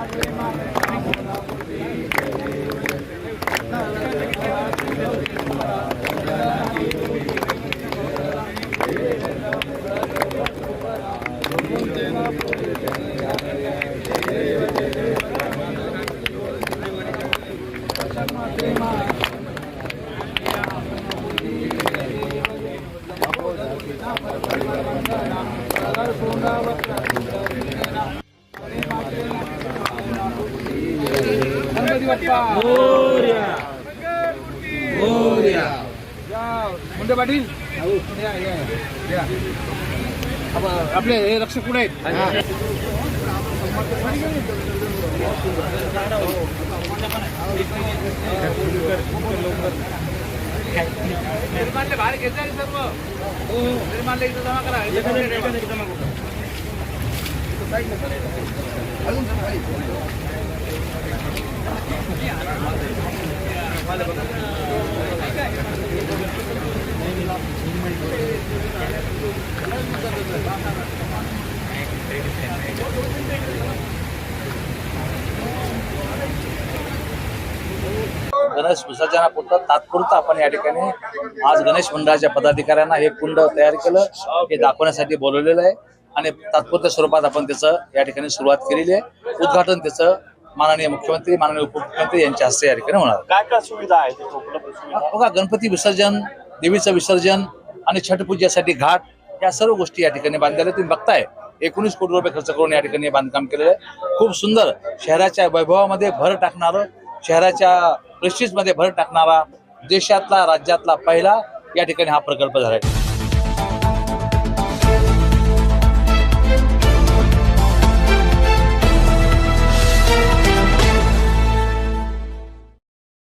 गणपती बाप्पा मुंडे पाटील? आपले हे रक्षक कुठे आहेत? निर्माणले बाहेर घेतलं सर्व. निर्माणले इथं जमा करा. जमा करा. गणेश विसर्जनापुरतं तात्पुरतं आपण या ठिकाणी आज गणेश मंडळाच्या पदाधिकाऱ्यांना हे कुंड तयार केलं हे दाखवण्यासाठी बोलवलेलं आहे. आणि तात्पुरत्या स्वरूपात आपण त्याचं या ठिकाणी सुरुवात केलेली आहे. उद्घाटन त्याचं माननीय मुख्यमंत्री माननीय उपमुख्यमंत्री यांच्या हस्ते या ठिकाणी होणार काय काय सुविधा आहे बघा गणपती विसर्जन देवीचं विसर्जन आणि छठ पूजेसाठी घाट या सर्व गोष्टी या ठिकाणी बांधलेल्या तुम्ही बघताय. एकोणीस कोटी रुपये खर्च करून या ठिकाणी बांधकाम केलेलं आहे. खूप सुंदर शहराच्या वैभवामध्ये भर टाकणारं शहराच्या प्रेस्टिजमध्ये भर टाकणारा देशातला राज्यातला पहिला या ठिकाणी हा प्रकल्प झाला आहे.